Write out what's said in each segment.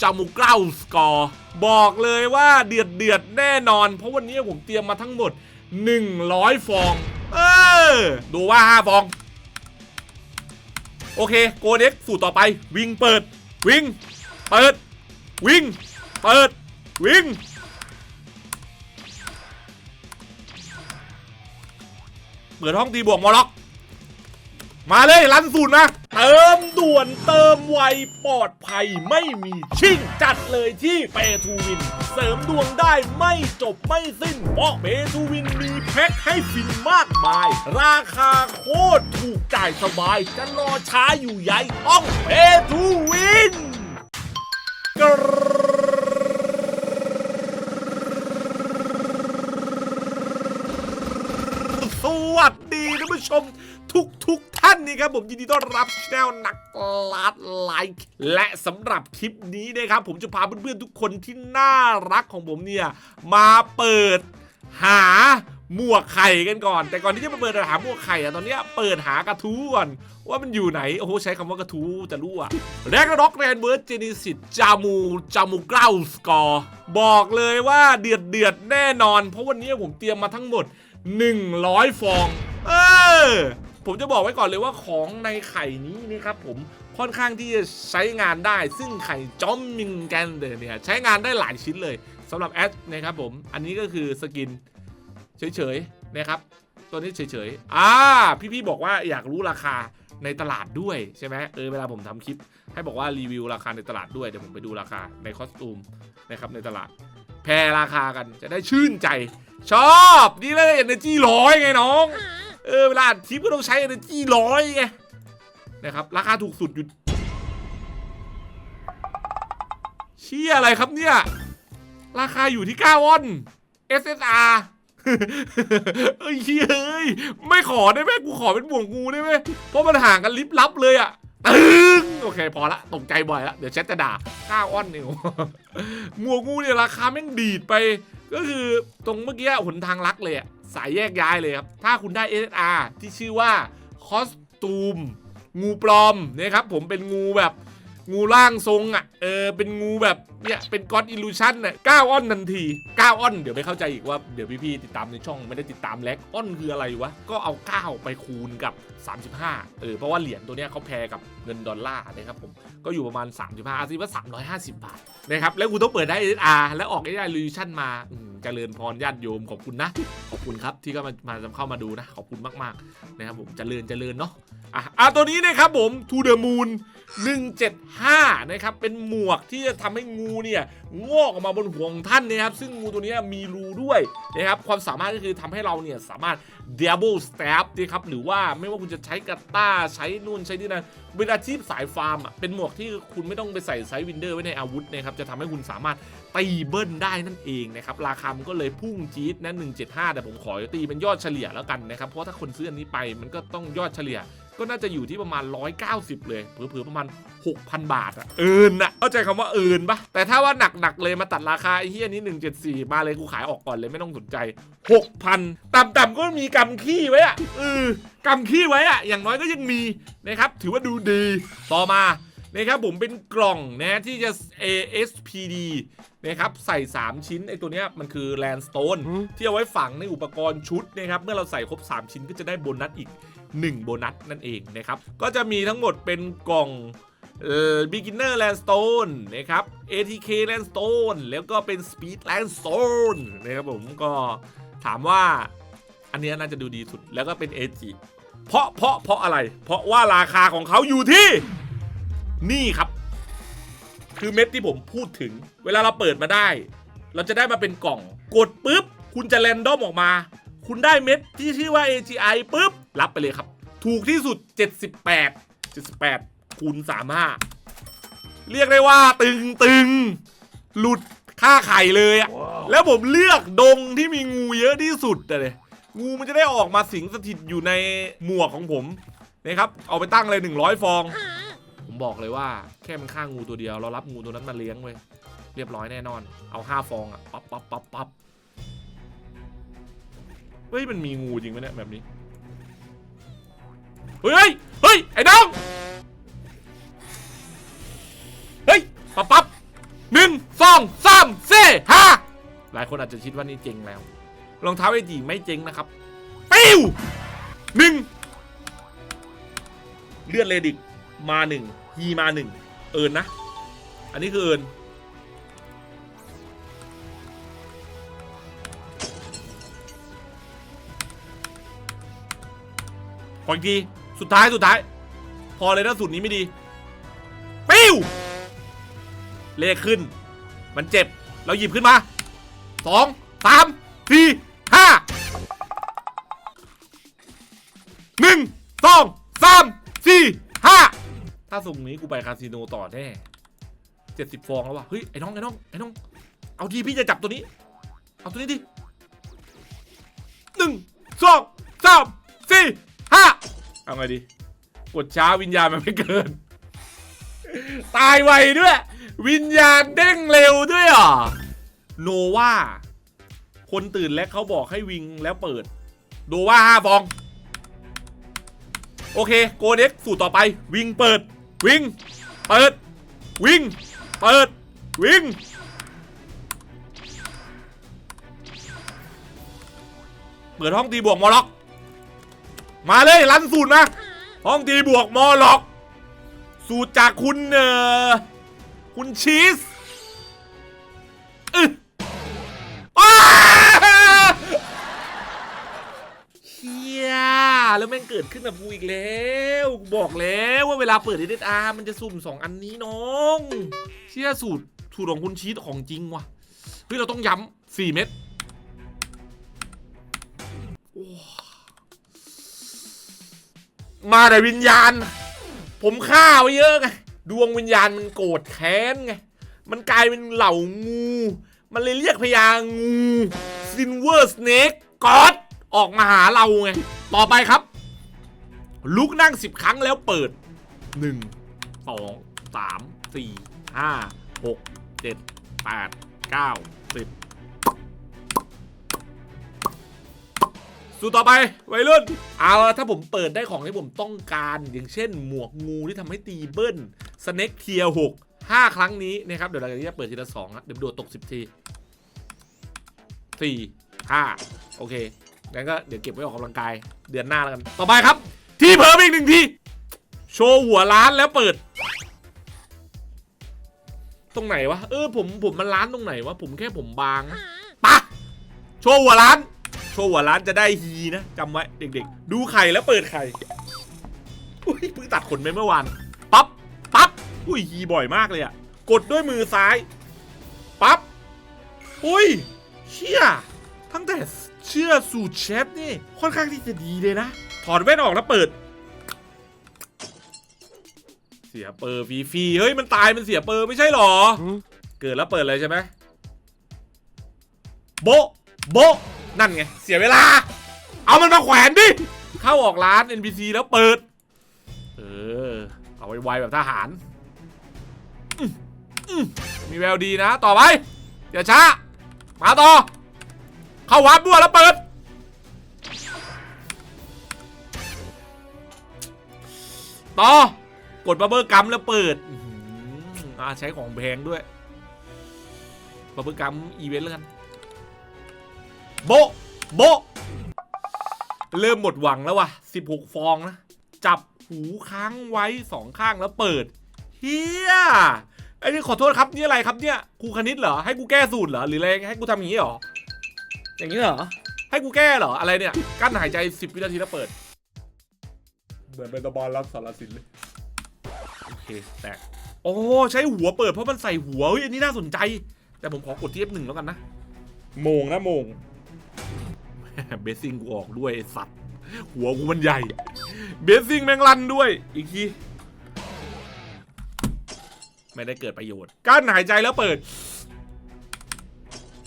จามูเก้าสกอร์บอกเลยว่าเดือดเดือดแน่นอน เพราะวันนี้ผมเตรียมมาทั้งหมด 100 ฟอง เออ ดูว่า 5 ฟอง โอเค โกเด็กสูตรต่อไป วิ่งเปิด วิ่ง เปิด วิ่ง เปิด วิ่งเปิดห้องตีบวกมอล็อก มาเลยรันสูตรมา เติมด่วนเติมไวปลอดภัยไม่มีชิ่งจัดเลยที่เปทูวิน เสริมดวงได้ไม่จบไม่สิ้น เพราะเปทูวินมีแพ็คให้ฟินมากมาย ราคาโคตรถูกจ่ายสบาย จะรอช้าอยู่ใหญ่ต้องเปทูวินกรสวัสดีท่านผู้ชมทุกทุก ท่านนี่ครับผมยินดีต้อนรับช anel นักลัดไลค์และสำหรับคลิปนี้นะครับผมจะพาเพื่อนๆทุกคนที่น่ารักของผมเนี่ยมาเปิดหาหมวกไข่กันก่อน แต่ก่อนที่จะมาเปิดหาหมวกไข่อะตอนนี้เปิดหากระทู้ก่อนว่ามันอยู่ไหน โอ้โห ใช้คำว่ากระทู้จะรู้อะแรกร็อกแรนเวิร์ดเจนิสิตจามู จามูเกล้าสกอร์ บอกเลยว่าเดือดเดือดแน่นอน เพราะวันนี้ผมเตรียมมาทั้งหมด 100 ฟอง เออ ผมจะบอกไว้ก่อนเลยว่าของในไข่นี้นะครับผมค่อนข้างที่จะใช้งานได้ ซึ่งไข่จอมมิงแกนเดอร์เนี่ยใช้งานได้หลายชิ้นเลยสำหรับแอดนะครับผม อันนี้ก็คือสกินเฉยๆนะครับ ตัวนี้เฉยๆ อ่า พี่ๆบอกว่าอยากรู้ราคาในตลาดด้วยใช่ไหมเออเวลาผมทำคลิป ให้บอกว่ารีวิวราคาในตลาดด้วยเดี๋ยวผมไปดูราคาในคอสตูมนะครับในตลาด แพรราคากันจะได้ชื่นใจ ชอบนี่เลย energy ร้อยไงน้อง เออเวลาอัดคลิปก็ต้องใช้ energy ร้อยไงนะครับราคาถูกสุดอยู่เชี่ยอะไรครับเนี่ย ราคาอยู่ที่9วอน SSR เอ้ยเฮ้ยไม่ขอได้ไหมกูขอเป็นบ่วงงูได้ไหมเพราะมันห่างกันลิบลับเลยอะตึงโอเคพอละตกใจบ่อยละเดี๋ยวแชทจะด่า9ออนนิวหมวกงูเนี่ยราคาแม่งดีดไป ก็คือตรงเมื่อกี้หนทางลักเลยอะ สายแยกย้ายเลยครับ ถ้าคุณได้ SSR ที่ชื่อว่าคอสตูมงูปลอมนะครับผมเป็นงูแบบงูร่างทรงอะ เออ เป็นงูแบบเนี่ย เป็นก้อนอิลูชันน่ะก้าอ้อนทันทีก้าอ้อน เดี๋ยวไม่เข้าใจอีกว่าเดี๋ยวพี่ๆติดตามในช่องไม่ได้ติดตามแล็กอ้อนคืออะไรวะ ก็เอา9ไปคูณกับ 35 เออ เพราะว่าเหรียญตัวเนี้ยเขาแพงกับเงินดอลลาร์นะครับผม ก็อยู่ประมาณ 35อาซิว่า350 บาทนะครับ แล้วคุณต้องเปิดได้ SR แล้วออกได้อิลูชันมา เจริญพรญาติโยมขอบคุณนะ ขอบคุณครับที่ก็มามาเข้ามาดูนะ ขอบคุณมากๆนะครับผมเจริญเจริญเนาะอะอะตัวนี้นะครับผม To the Moon 175 นะครับ เป็นหมวกที่จะทำให้งูเนี่ยงอกออกมาบนหัวของท่านนะครับ ซึ่งงูตัวนี้มีรูด้วยนะครับ ความสามารถก็คือทำให้เราเนี่ยสามารถ double stab นะครับหรือว่าไม่ว่าคุณจะใช้กระต้าใช้นู่นใช้นี่นั่นเป็นอาชีพสายฟาร์มอะเป็นหมวกที่คุณไม่ต้องไปใส่ไซส์วินเดอร์ไว้ในอาวุธนะครับจะทำให้คุณสามารถตีเบิ้ลได้นั่นเองนะครับราคามันก็เลยพุ่งจี๊ดนะ175 แต่ผมขอตีเป็นยอดเฉลี่ยแล้วกันนะครับเพราะถ้าคนซื้ออันนี้ไปมันก็ต้องยอดเฉลี่ย ก็น่าจะอยู่ที่ประมาณ 190 เลยเผื่อๆประมาณ 6,000 บาทอะเอินนะเข้าใจคำว่าเอินปะแต่ถ้าว่าหนักๆเลยมาตัดราคาไอ้เฮียนี้ 174 มาเลยกูขายออกก่อนเลยไม่ต้องสนใจ 6,000 ต่ำๆก็มีกำขี้ไว้อะเออกำขี้ไว้อะอย่างน้อยก็ยังมีนะครับถือว่าดูดีต่อมานะครับผมเป็นกล่องนะที่จะ ASPD นะครับใส่ 3 ชิ้นไอตัวเนี้ยมันคือ Landstone ที่เอาไว้ฝังในอุปกรณ์ชุดนะครับเมื่อเราใส่ครบ 3 ชิ้นก็จะได้โบนัสอีก 1 โบนัสนั่นเองนะครับ ก็จะมีทั้งหมดเป็นกล่องเอ่อ beginner landstone นะครับ ATK landstone แล้วก็เป็น speed landstone นะครับผมก็ถามว่าอันเนี้ยน่าจะดูดีสุดแล้วก็เป็น AG เพราะเพราะเพราะอะไร เพราะว่าราคาของเขาอยู่ที่นี่ครับ คือเม็ดที่ผมพูดถึง เวลาเราเปิดมาได้ เราจะได้มาเป็นกล่อง กดปุ๊บ คุณจะแรนดอมออกมา คุณได้เม็ดที่ชื่อว่า AGI ปุ๊บ รับไปเลยครับ ถูกที่สุด 78 78คูณ35 เรียกได้ว่าตึงตึงหลุดค่าไข่เลยอะแล้วผมเลือกดงที่มีงูเยอะที่สุดอะเลยงูมันจะได้ออกมาสิงสถิตอยู่ในหมวกของผมนะครับ เอาไปตั้งเลย 100 ฟอง ผมบอกเลยว่าแค่มันฆ่างูตัวเดียว เรารับงูตัวนั้นมาเลี้ยงเว้ยเรียบร้อยแน่นอน เอาห้าฟองอะปั๊บปั๊บปั๊บปั๊บเฮ้ยมันมีงูจริงไหมเนี่ยแบบนี้ เฮ้ยเฮ้ยไอ้น้องเฮ้ยปั๊บปั๊บห้าหลายคนอาจจะคิดว่านี่เจ๋งแล้วรองเท้าเอจีไม่เจ๋งนะครับปิ้วหนึ่งเลือดเลดิกมาหนึ่งฮีมาหนึ่งเอิญนะ อันนี้คือเอิญขออีกที สุดท้ายสุดท้าย พอเลยนะสุดนี้ไม่ดี ปิ้ว เลขขึ้น มันเจ็บ เราหยิบขึ้นมาสองสามสี่ห้าหนึ่งสองสามสี่ห้าถ้าส่งนี้กูไปคาสิโนต่อแน่เจ็ดสิบฟองแล้ววะเฮ้ย ไอ้น้อง ไอ้น้อง ไอ้น้อง เอาทีพี่จะจับตัวนี้ เอาตัวนี้ดิหนึ่งสองสามสี่ เอาไงดีกดช้าวิญญาณมันไม่เกิน ตายไวด้วย วิญญาณเด้งเร็วด้วยอะโนวาคนตื่นและเขาบอกให้วิงแล้วเปิดโนวาห้าฟอง โอเค โกเด็กสูตรต่อไป วิงเปิด วิง เปิด วิง เปิด วิง เปิดห้องตีบวกมอล็อก มาเลยรันสูตรมาห้องตีบวกมอล็อก สูตรจากคุณเอ่อคุณชีสอึะอ้าเฮียแล้วแม่งเกิดขึ้นกับกูอีกแล้วบอกแล้วว่าเวลาเปิด s อ r มันจะสุ่มสองอันนี้น้อง เชี่ยสูตรสูตรของคุณชีสของจริงว่ะเฮ้ยเราต้องย้ำสี่เม็ด มาแต่วิญญาณ ผมฆ่าไว้เยอะไงดวงวิญญาณมันโกรธแค้นไง มันกลายเป็นเหล่างู มันเลยเรียกพญางูซินเวอร์สเนกกอดออกมาหาเราไง ต่อไปครับ ลุกนั่งสิบครั้งแล้วเปิดหนึ่งสองสามสี่ห้าหกเจ็ดแปดเก้าสิบ สู้ต่อไปวัยรุ่น เอาละถ้าผมเปิดได้ของที่ผมต้องการ อย่างเช่น หมวกงูที่ทำให้ตีเบิ้ลสเน็กเทียหกห้าครั้งนี้นะครับ เดี๋ยวเราจะเปิดทีละสองนะเดี๋ยวโดดตกสิบทีสี่ห้าโอเคงั้นก็เดี๋ยวเก็บไว้ออกกำลังกายเดือนหน้าแล้วกัน ต่อไปครับ ที่เพิ่มอีกหนึ่งทีโชว์หัวร้านแล้วเปิด ตรงไหนวะเออผมผมมันร้านตรงไหนวะผมแค่ผมบางปะโชว์หัวร้าน โชว์หัวร้านจะได้ฮีนะจำไว้เด็กๆ ดูไข่แล้วเปิดไข่อุ้ยเพิ่งตัดขนไปเมื่อวานปั๊บปั๊บอุ้ยฮีบ่อยมากเลยอะกดด้วยมือซ้ายปั๊บอุ้ยเชี่ยตั้งแต่เชื่อสูตรเชฟนี่ค่อนข้างที่จะดีเลยนะ ถอดแว่นออกแล้วเปิด เสียเปอร์ฟรีๆเฮ้ยมันตายมันเสียเปอร์ไม่ใช่หรอ เกิดแล้วเปิดเลยใช่ไหมโบะโบะ นั่นไง เสียเวลา เอามันมาแขวนดิ เข้าออกร้าน NPC แล้วเปิด เออ เอาไว้ไวแบบทหาร มีแววดีนะ ต่อไป อย่าช้า มาต่อ เข้าวัดบัวแล้วเปิด ต่อ กดบับเบิลกัมแล้วเปิดอ่าใช้ของแพงด้วยบับเบิลกัมอีเวนต์แล้วกัน โบะโบะเริ่มหมดหวังแล้วว่ะ16 ฟองนะ จับหูค้างไว้สองข้างแล้วเปิดเฮียไอ้นี่ขอโทษครับนี่อะไรครับเนี่ยครูคณิตเหรอให้กูแก้สูตรเหรอหรืออะไรให้กูทำอย่างนี้เหรออย่างนี้เหรอให้กูแก้เหรออะไรเนี่ยกั้นหายใจ 10 วินาทีแล้วเปิดเหมือนเป็นตะบอลรับสารสินเลยโอเคแตกโอ้ใช้หัวเปิดเพราะมันใส่หัวเฮ้ยอันนี้น่าสนใจ แต่ผมขอกดที่ F1 แล้วกันนะโมงนะโมง เบสซิ่งกูออกด้วยไอ้สัตว์หัวกูมันใหญ่ เบสซิ่งแมงลันด้วย อีกที ไม่ได้เกิดประโยชน์กั้นหายใจแล้วเปิด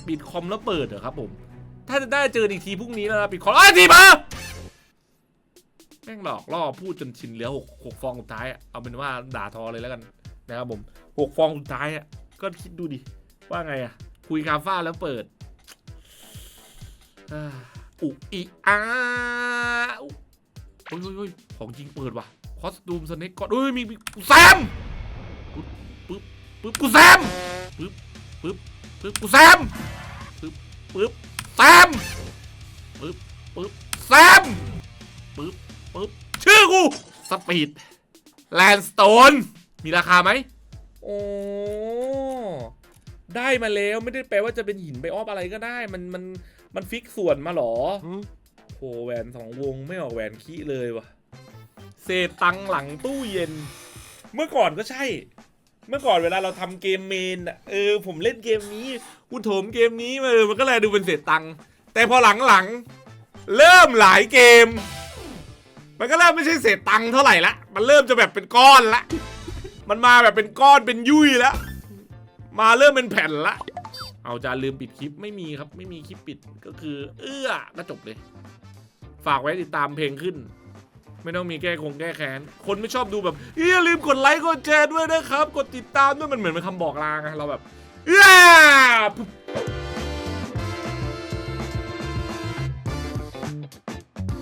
ปิดคอมแล้วเปิดเหรอครับผม ถ้าจะได้เจออีกทีพรุ่งนี้แล้วนะปิดคอมไอ้ยทีมาแม่งหลอกล่อพูดจนชินเหลือหกหกฟองสุดท้ายอะเอาเป็นว่าด่าทอเลยแล้วกันนะครับผมหกฟองสุดท้ายอะก็คิดดูดิว่าไงอะคุยคาฟ้าแล้วเปิดอ่า อุอีอาโอ้ยโอ้ยของจริงเปิดว่ะคอสตูมสเน็กก่อนเอ้ยมีกูแซมปึ๊บปึ๊บปึ๊บกูแซมปึ๊บปึ๊บปึ๊บปึ๊บกูแซมปึ๊บปึ๊บแซมปึ๊บปึ๊บแซมปึ๊บปึ๊บชื่อกูสปีดแลนสโตนมีราคาไหมโอ้ได้มาแล้วไม่ได้แปลว่าจะเป็นหินไปออฟอะไรก็ได้มันมัน มันฟิกส่วนมาเหรอโหแหวนสองวงไม่ออกแหวนขี้เลยวะเศษตังค์หลังตู้เย็น เมื่อก่อนก็ใช่ เมื่อก่อนเวลาเราทำเกมเมนอะเออ ผมเล่นเกมนี้กูโถมเกมนี้มาเออมันก็เลยดูเป็นเศษตังค์แต่พอหลังๆเริ่มหลายเกม มันก็เริ่มไม่ใช่เศษตังค์เท่าไหร่ละมันเริ่มจะแบบเป็นก้อนละมันมาแบบเป็นก้อนเป็นยุ่ยแล้วมาเริ่มเป็นแผ่นละ เอาจานลืมปิดคลิปไม่มีครับ ไม่มีคลิปปิดก็คือ เอื้อก็จบเลย ฝากไว้ติดตามเพลงขึ้น ไม่ต้องมีแก้คงแก้แค้น คนไม่ชอบดูแบบเอย่าลืมกดไลค์กดแชร์ด้วยนะครับ กดติดตามด้วยมันเหมือนเป็นคำบอกลาไงเราแบบ เอื้อ